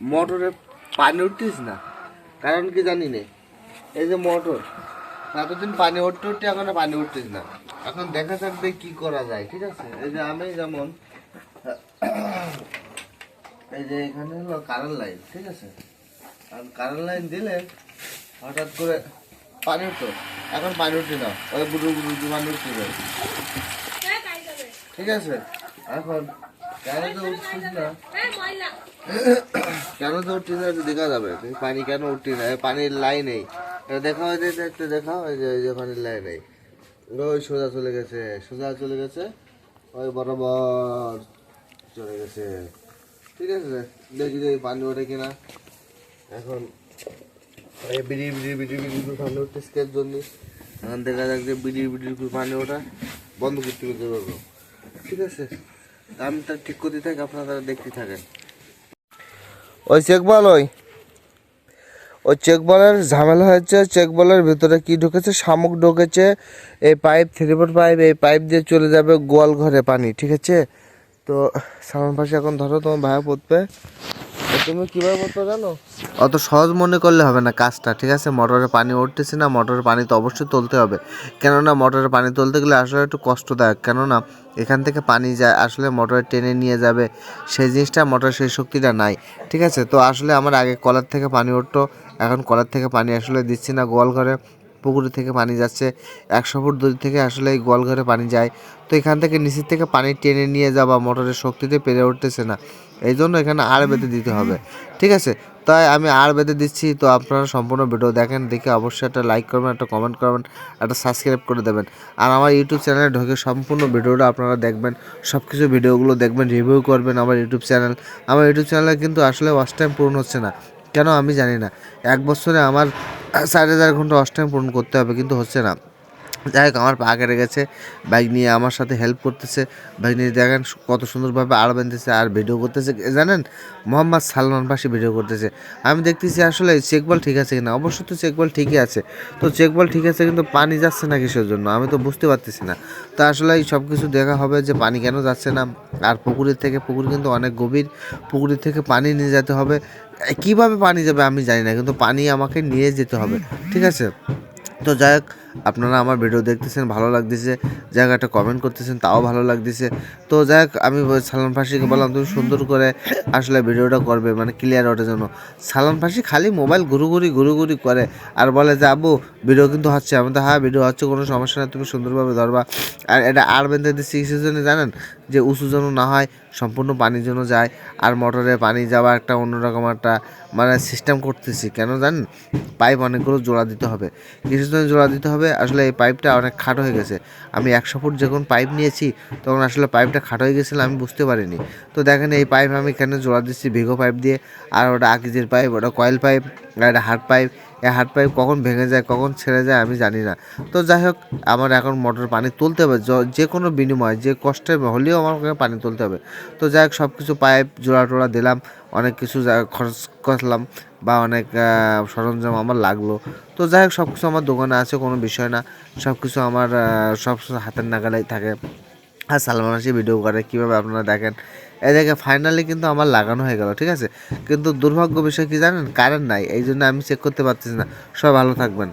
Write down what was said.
মোটরে পানি উঠতিস না। কারণ কি জানি নে? এই যে মোটর এতদিন পানি উঠতে উঠতে এখন পানি উঠতিস না। এখন দেখা থাকবে কি করা যায় ঠিক আছে? এই যে আমি যেমন এই যে এখানে হলো কারেন্ট লাইন ঠিক আছে? আর কারেন্ট লাইন দিলে হঠাৎ করে পানি উঠতো। এখন পানি উঠছে না ওই বুড়ো বুড়ো পানি উঠছে যায়। ঠিক আছে? এখন কারেন্ট উঠছিস না। কেন তো উঠছিস না দেখা যাবে? পানি কেন উঠছিস না পানির লাইন নেই। দেখাও এই যে একটু দেখা এই যে এই যে পানির লাইন নেই। ওই সোজা চলে গেছে। সোজা চলে গেছে। ওই বরাবর চলে গেছে। ঠিক আছে? দেখি যে পানি ওঠে কিনা। এখন বিড়ি বিড়ি বিড়ি বিড়ি করে পানি উঠতে স্কেচ জন্য। এখন দেখা যাক যে বিড়ি বিড়ি করে পানি ওঠা বন্ধ করতে করতে পারব ঠিক আছে? আমি তার ঠিক করতে থাকি, আপনারা দেখতে থাকেন। ওই চেক বল ওই। ওই চেক বলের ঝামেলা হয়েছে চেক বলের ভিতরে কি ঢুকেছে? শামুক ঢুকেছে, এই পাইপ থ্রি ফোর পাইপ এই পাইপ দিয়ে চলে যাবে গোয়াল ঘরে পানি, ঠিক আছে? তো সামান পাশে এখন ধরো তোমার ভাইয়া পড়বে। তুমি কীভাবে পড়তো জানো? অত সহজ মনে করলে হবে না কাজটা, ঠিক আছে? মোটরে পানি উঠতেছে না, মোটরের পানি তো অবশ্যই তুলতে হবে। কেননা মোটরের পানি তুলতে গেলে আসলে একটু কষ্টদায়ক, কেননা এখান থেকে পানি যায়, আসলে মোটরে টেনে নিয়ে যাবে। সেই জিনিসটা মোটরের সেই শক্তিটা নাই, ঠিক আছে? তো আসলে আমার আগে কলার থেকে পানি উঠতো, এখন কলার থেকে পানি আসলে দিচ্ছি না গোয়াল ঘরে। পুকুর থেকে পানি যাচ্ছে। একশো ফুট দূর থেকে আসলে এই গোয়ালঘরে পানি যায়। তো এখান থেকে নিচের থেকে পানি টেনে নিয়ে যাওয়া মোটরের শক্তিতে পেরে উঠতেছে না। এই জন্য এখানে আর বেঁধে দিতে হবে। ঠিক আছে? তাই আমি আর বেঁধে দিচ্ছি। তো আপনারা সম্পূর্ণ ভিডিও দেখেন, দেখে অবশ্যই একটা লাইক করবেন, একটা কমেন্ট করবেন, একটা সাবস্ক্রাইব করে দেবেন। আর আমার ইউটিউব চ্যানেলে ঢুকে সম্পূর্ণ ভিডিওটা আপনারা দেখবেন সব কিছু ভিডিওগুলো দেখবেন রিভিউ করবেন আমার ইউটিউব চ্যানেল আমার ইউটিউব চ্যানেলে কিন্তু আসলে ওয়াচ টাইম পূরণ হচ্ছে না। কেন আমি জানি না। এক বছরে আমার চার হাজার ঘণ্টা ওয়াচ পূরণ করতে হবে কিন্তু হচ্ছে না। যাই হোক, আমার পা কেটে গেছে। বাইক নিয়ে আমার সাথে হেল্প করতেছে। বাইক নিয়ে দেখেন কত সুন্দরভাবে আড় বাঁধতেছে আর ভিডিও করতেছে। জানেন? মোহাম্মদ সালমান পাশে ভিডিও করতেছে। আমি দেখতেছি আসলে চেক বল ঠিক আছে কিনা? অবশ্য তো চেক বল ঠিকই আছে। তো চেক বল ঠিক আছে কিন্তু পানি যাচ্ছে না কিসের জন্য আমি তো বুঝতে পারতেছি না। তো আসলে এই সব কিছু দেখা হবে যে পানি কেন যাচ্ছে না। আর পুকুরের থেকে, পুকুর কিন্তু অনেক গভীর। পুকুরের থেকে পানি নিয়ে যেতে হবে। কীভাবে পানি যাবে আমি জানি না। কিন্তু পানি আমাকে নিয়ে যেতে হবে। ঠিক আছে? তো যাই হোক আপনারা আমার ভিডিও দেখতেছেন, ভালো লাগতেছে যাই হোক একটা কমেন্ট করতেছেন, তাও ভালো লাগতেছে। তো যাই হোক, আমি বল- ফাঁসিকে বললাম, তুমি সুন্দর করে আসলে ভিডিওটা করবে মানে ক্লিয়ার ওঠার জন্য। সালমান ফাঁসি খালি মোবাইল ঘুরুঘুরি ঘুরুঘুরি করে আর বলে যে আবু ভিডিও কিন্তু হচ্ছে। আমি তো হ্যাঁ ভিডিও হচ্ছে, কোনো সমস্যা নেই, তুমি সুন্দরভাবে ধরবা। আর এটা আর বেঁধে দিচ্ছি কিসের জন্য জানেন? যে উঁচু যেন না হয়, সম্পূর্ণ পানির জন্য যায়, আর মোটরে পানি যাওয়া একটা অন্যরকম একটা মানে সিস্টেম করতেছি। কেন জানেন? পাইপ অনেকগুলো জোড়া দিতে হবে। কিসের জন্য জোড়া দিতে হবে আসলে এই পাইপটা অনেক খাটো হয়ে গেছে। আমি একশো ফুট যখন পাইপ নিয়েছি, তখন আসলে পাইপটা খাটো হয়ে গেছিল, আমি বুঝতে পারিনি। তো দেখেন এই পাইপ আমি এখানে জোড়া দিচ্ছি, ভিগো পাইপ দিয়ে, আর ওটা আকিজের পাইপ, ওটা কয়েল পাইপ, আর একটা হার্ড পাইপ। এই হার্ড পাইপ কখন ভেঙে যায়, কখন ছেড়ে যায় আমি জানি না। তো যাই হোক, আমার এখন মোটর পানি তুলতে হবে। যে কোনো বিনিময়, যে কষ্টে হলেও আমাকে পানি তুলতে হবে। তো যাই হোক সব কিছু পাইপ জোড়া টোড়া দিলাম, অনেক কিছু খরচ করলাম বা অনেক সরঞ্জাম আমার লাগল। তো যাই হোক সব কিছু আমার দোকানে আছে, কোনো বিষয় না। সব কিছু আমার সব হাতের নাগালেই থাকে। আর সালমান আসি ভিডিও করে, কীভাবে আপনারা দেখেন? এই দেখে ফাইনালি কিন্তু আমার লাগানো হয়ে গেল, ঠিক আছে? কিন্তু দুর্ভাগ্য বিষয় কি জানেন? কারেন্ট নাই এই জন্য আমি চেক করতে পারতেছি না। সবাই ভালো থাকবেন।